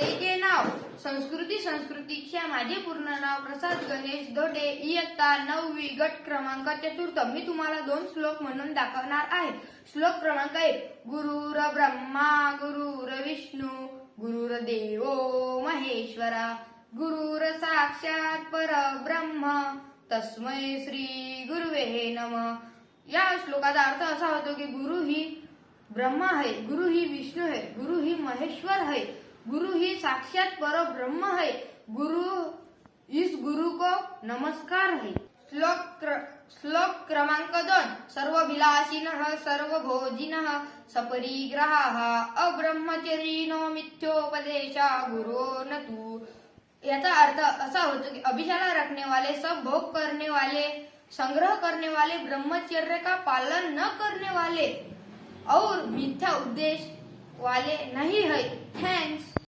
संस्कृती संस्कृतीच्या माझे पूर्ण नाव प्रसाद गणेश दोडे इयत्ता नववी गट क्रमांक चतुर्थ. मी तुम्हाला दोन श्लोक म्हणून दाखवणार आहे. श्लोक क्रमांक एक गुरुर ब्रह्मा गुरुर विष्णू गुरुर देवो महेश्वरा. गुरुर साक्षात परब्रह्म तस्मै श्री गुरुवे नम. या श्लोकाचा अर्थ असा होतो की गुरु ही ब्रह्मा है गुरु ही विष्णू है गुरु ही महेश्वर है गुरु ही साक्षात पर ब्रह्म है। गुरु इस गुरु को नमस्कार है। श्लोक क्र, श्लोक क्रमांक दोन। सर्व विलासिन सर्व भोजिन सपरिग्रहा अब्रह्मचरिणो मिथ्योपदेशा गुरो न तू। याचा अर्थ असा होतो की अभिशाला रखने वाले सब भोग करने वाले संग्रह करने वाले ब्रह्मचर्य का पालन न करने वाले और मिथ्या उद्देश वाले नहीं है। थैंक्स